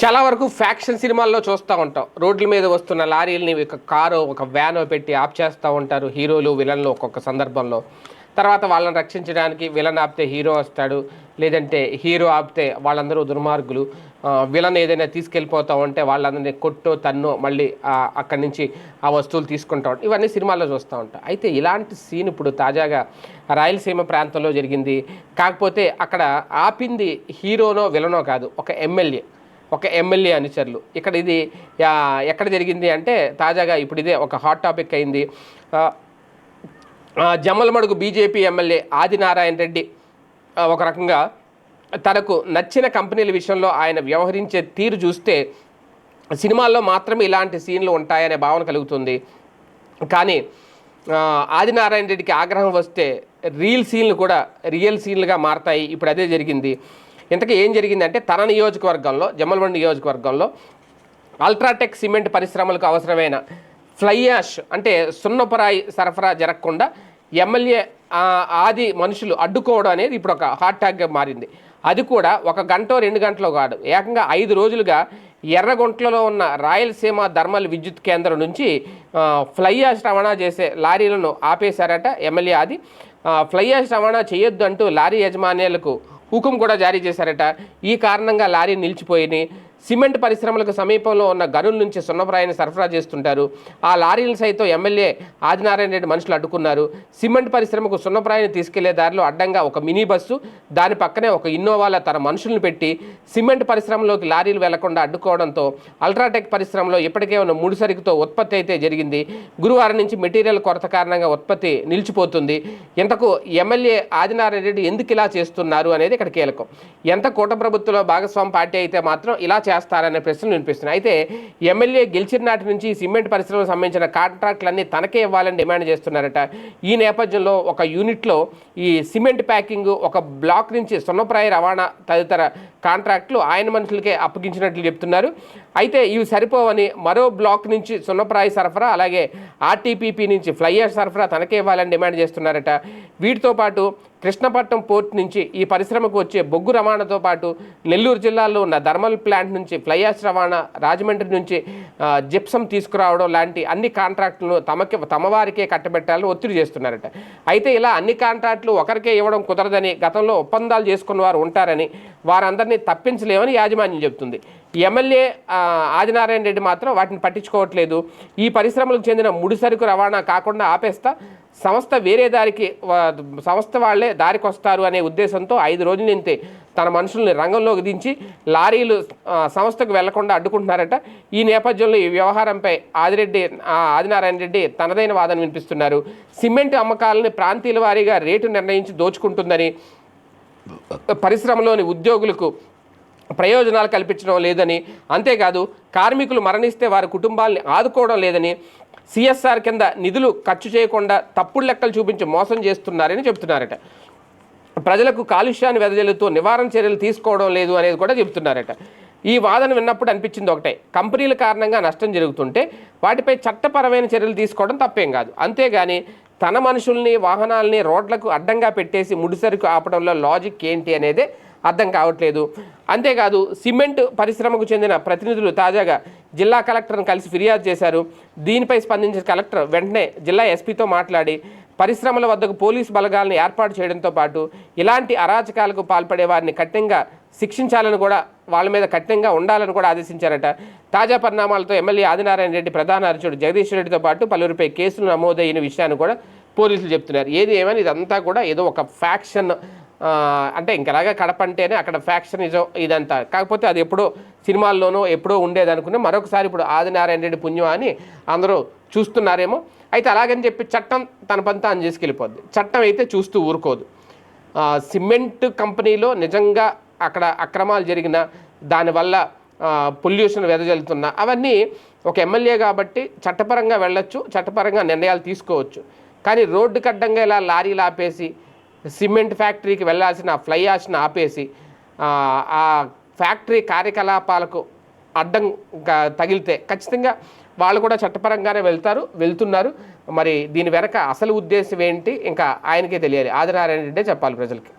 చాలా వరకు ఫ్యాక్షన్ సినిమాల్లో చూస్తూ ఉంటాం. రోడ్ల మీద వస్తున్న లారీలని ఒక కారు ఒక వ్యాన్ పెట్టి ఆప్ చేస్తూ ఉంటారు హీరోలు విలన్లు ఒక్కొక్క సందర్భంలో. తర్వాత వాళ్ళని రక్షించడానికి విలన్ ఆపితే హీరో వస్తాడు లేదంటే హీరో ఆపితే వాళ్ళందరూ దుర్మార్గులు. విలన్ ఏదైనా తీసుకెళ్ళిపోతా ఉంటే వాళ్ళందరినీ కొట్టో తన్నో మళ్ళీ అక్కడి నుంచి ఆ వస్తువులు తీసుకుంటా ఉంటాం ఇవన్నీ సినిమాల్లో చూస్తూ ఉంటాం. అయితే ఇలాంటి సీన్ ఇప్పుడు తాజాగా రాయలసీమ ప్రాంతంలో జరిగింది. కాకపోతే అక్కడ ఆపింది హీరోనో విలనో కాదు ఒక ఎమ్మెల్యే. ఒక ఎమ్మెల్యే అనుచరులు. ఇక్కడ ఇది ఎక్కడ జరిగింది అంటే తాజాగా ఇప్పుడు ఇదే ఒక హాట్ టాపిక్ అయింది. జమ్మలమడుగు బీజేపీ ఎమ్మెల్యే ఆదినారాయణ రెడ్డి ఒక రకంగా తనకు నచ్చిన కంపెనీల విషయంలో ఆయన వ్యవహరించే తీరు చూస్తే సినిమాల్లో మాత్రమే ఇలాంటి సీన్లు ఉంటాయనే భావన కలుగుతుంది. కానీ ఆదినారాయణ రెడ్డికి ఆగ్రహం వస్తే రీల్ సీన్లు కూడా రియల్ సీన్లుగా మారతాయి. ఇప్పుడు అదే జరిగింది. ఇంతకీ ఏం జరిగిందంటే తన నియోజకవర్గంలో జమ్మలబండి నియోజకవర్గంలో అల్ట్రాటెక్ సిమెంట్ పరిశ్రమలకు అవసరమైన ఫ్లై యాష్ అంటే సున్నపరాయి సరఫరా జరగకుండా ఎమ్మెల్యే ఆది మనుషులు అడ్డుకోవడం అనేది ఇప్పుడు ఒక హాట్ టాగ్గా మారింది. అది కూడా ఒక గంట రెండు గంటలో కాదు. ఏకంగా ఐదు రోజులుగా ఎర్రగుంట్లలో ఉన్న రాయలసీమ ధర్మల్ విద్యుత్ కేంద్రం నుంచి ఫ్లై యాష్ రవాణా చేసే లారీలను ఆపేశారట ఎమ్మెల్యే ఆది. ఫ్లై యాష్ రవాణా చేయొద్దు అంటూ లారీ యజమాన్యాలకు హుకుం కూడా జారీ చేశారట. ఈ కారణంగా లారీ నిలిచిపోయి సిమెంట్ పరిశ్రమలకు సమీపంలో ఉన్న గనుల నుంచి సున్నప్రాయాన్ని సరఫరా చేస్తుంటారు. ఆ లారీలను సైతం ఎమ్మెల్యే ఆదినారాయణ రెడ్డి మనుషులు అడ్డుకున్నారు. సిమెంట్ పరిశ్రమకు సున్నప్రాయాన్ని తీసుకెళ్ళే దారిలో అడ్డంగా ఒక మినీ బస్సు దాని పక్కనే ఒక ఇన్నోవాల తన మనుషులను పెట్టి సిమెంట్ పరిశ్రమలోకి లారీలు వెళ్ళకుండా అడ్డుకోవడంతో అల్ట్రాటెక్ పరిశ్రమలో ఇప్పటికే ఉన్న ముడిసరుకుతో ఉత్పత్తి అయితే జరిగింది. గురువారం నుంచి మెటీరియల్ కొరత కారణంగా ఉత్పత్తి నిలిచిపోతుంది. ఇంతకు ఎమ్మెల్యే ఆదినారాయణ రెడ్డి ఎందుకు ఇలా చేస్తున్నారు అనేది ఇక్కడ కీలకం. ఎంత కూట ప్రభుత్వంలో భాగస్వామి పార్టీ అయితే మాత్రం ఇలా చేస్తారనే ప్రశ్నలు వినిపిస్తున్నాయి. అయితే ఎమ్మెల్యే గెలిచిన నాటి నుంచి సిమెంట్ పరిశ్రమకు సంబంధించిన కాంట్రాక్టులన్నీ తనకే ఇవ్వాలని డిమాండ్ చేస్తున్నారట. ఈ నేపథ్యంలో ఒక యూనిట్లో ఈ సిమెంట్ ప్యాకింగ్ ఒక బ్లాక్ నుంచి సున్నప్రాయ రవాణా తదితర కాంట్రాక్టులు ఆయన మనుషులకే అప్పగించినట్లు చెప్తున్నారు. అయితే ఇవి సరిపోవని మరో బ్లాక్ నుంచి సున్నప్రాయ సరఫరా అలాగే ఆర్టీపీపీ నుంచి ఫ్లైయర్ సరఫరా తనకే ఇవ్వాలని డిమాండ్ చేస్తున్నారట. వీటితో పాటు కృష్ణపట్నం పోర్ట్ నుంచి ఈ పరిశ్రమకు వచ్చే బొగ్గు రవాణాతో పాటు నెల్లూరు జిల్లాలో ఉన్న థర్మల్ ప్లాంట్ నుంచి ఫ్లైయాష్ రవాణా రాజమండ్రి నుంచి జిప్సం తీసుకురావడం లాంటి అన్ని కాంట్రాక్టులను తమకి తమ వారికే కట్టబెట్టాలని ఒత్తిడి చేస్తున్నారట. అయితే ఇలా అన్ని కాంట్రాక్టులు ఒకరికే ఇవ్వడం కుదరదని గతంలో ఒప్పందాలు చేసుకున్న వారు ఉంటారని వారందరినీ తప్పించలేమని యాజమాన్యం చెబుతుంది. ఎమ్మెల్యే ఆదినారాయణ రెడ్డి మాత్రం వాటిని పట్టించుకోవట్లేదు. ఈ పరిశ్రమలకు చెందిన ముడిసరుకు రవాణా కాకుండా ఆపేస్తా సంస్థ వేరే దారికి సంస్థ వాళ్ళే దారికి వస్తారు అనే ఉద్దేశంతో ఐదు రోజుల నుంచి తన మనుషుల్ని రంగంలోకి దించి లారీలు సంస్థకు వెళ్ళకుండా అడ్డుకుంటున్నారట. ఈ నేపథ్యంలో ఈ వ్యవహారంపై ఆదిరెడ్డి ఆదినారాయణ రెడ్డి తనదైన వాదన వినిపిస్తున్నారు. సిమెంట్ అమ్మకాలని ప్రాంతీయుల వారీగా రేటు నిర్ణయించి దోచుకుంటుందని పరిశ్రమలోని ఉద్యోగులకు ప్రయోజనాలు కల్పించడం లేదని అంతేకాదు కార్మికులు మరణిస్తే వారి కుటుంబాల్ని ఆదుకోవడం లేదని సిఎస్ఆర్ కింద నిధులు ఖర్చు చేయకుండా తప్పుడు లెక్కలు చూపించి మోసం చేస్తున్నారని చెబుతున్నారట. ప్రజలకు కాలుష్యాన్ని వెదజల్లుతూ నివారణ చర్యలు తీసుకోవడం లేదు అనేది కూడా చెబుతున్నారట. ఈ వాదన విన్నప్పుడు అనిపించింది ఒకటే. కంపెనీల కారణంగా నష్టం జరుగుతుంటే వాటిపై చట్టపరమైన చర్యలు తీసుకోవడం తప్పేం కాదు. అంతేగాని తన మనుషుల్ని వాహనాల్ని రోడ్లకు అడ్డంగా పెట్టేసి ముడిసరుకు ఆపడంలో లాజిక్ ఏంటి అనేదే అర్థం కావట్లేదు. అంతేకాదు సిమెంట్ పరిశ్రమకు చెందిన ప్రతినిధులు తాజాగా జిల్లా కలెక్టర్ను కలిసి ఫిర్యాదు చేశారు. దీనిపై స్పందించిన కలెక్టర్ వెంటనే జిల్లా ఎస్పీతో మాట్లాడి పరిశ్రమల వద్దకు పోలీసు బలగాలను ఏర్పాటు చేయడంతో పాటు ఇలాంటి అరాచకాలకు పాల్పడే వారిని కఠినంగా శిక్షించాలని కూడా వాళ్ళ మీద కఠినంగా ఉండాలని కూడా ఆదేశించారట. తాజా పరిణామాలతో ఎమ్మెల్యే ఆదినారాయణ రెడ్డి ప్రధాన అర్చకుడు జగదీష్ రెడ్డితో పాటు పలువురిపై కేసులు నమోదైన విషయాన్ని కూడా పోలీసులు చెప్తున్నారు. ఏది ఏమైనా ఇదంతా కూడా ఏదో ఒక ఫ్యాక్షన్ అంటే ఇంకలాగా కడప అంటేనే అక్కడ ఫ్యాక్షనిజం ఇదంతా. కాకపోతే అది ఎప్పుడో సినిమాల్లోనో ఎప్పుడో ఉండేది మరొకసారి ఇప్పుడు ఆదినారాయణ రెడ్డి పుణ్యం అని అందరూ చూస్తున్నారేమో. అయితే అలాగని చెప్పి చట్టం తన పని తాను చేసుకెళ్ళిపోద్ది. చట్టం అయితే చూస్తూ ఊరుకోదు. సిమెంట్ కంపెనీలో నిజంగా అక్కడ అక్రమాలు జరిగిన దానివల్ల పొల్యూషన్ వెదజల్లుతున్న అవన్నీ ఒక ఎమ్మెల్యే కాబట్టి చట్టపరంగా వెళ్ళొచ్చు చట్టపరంగా నిర్ణయాలు తీసుకోవచ్చు. కానీ రోడ్డు కడ్డంగా ఇలా లారీలు ఆపేసి సిమెంట్ ఫ్యాక్టరీకి వెళ్ళాల్సిన ఫ్లై యాష్ని ఆపేసి ఆ, ఫ్యాక్టరీ కార్యకలాపాలకు అడ్డం తగిలితే ఖచ్చితంగా వాళ్ళు కూడా చట్టపరంగానే వెళ్తారు వెళ్తున్నారు. మరి దీని వెనక అసలు ఉద్దేశం ఏంటి? ఇంకా ఆయనకే తెలియాలి. ఆదినారాయణ రెడ్డే చెప్పాలి ప్రజలకి.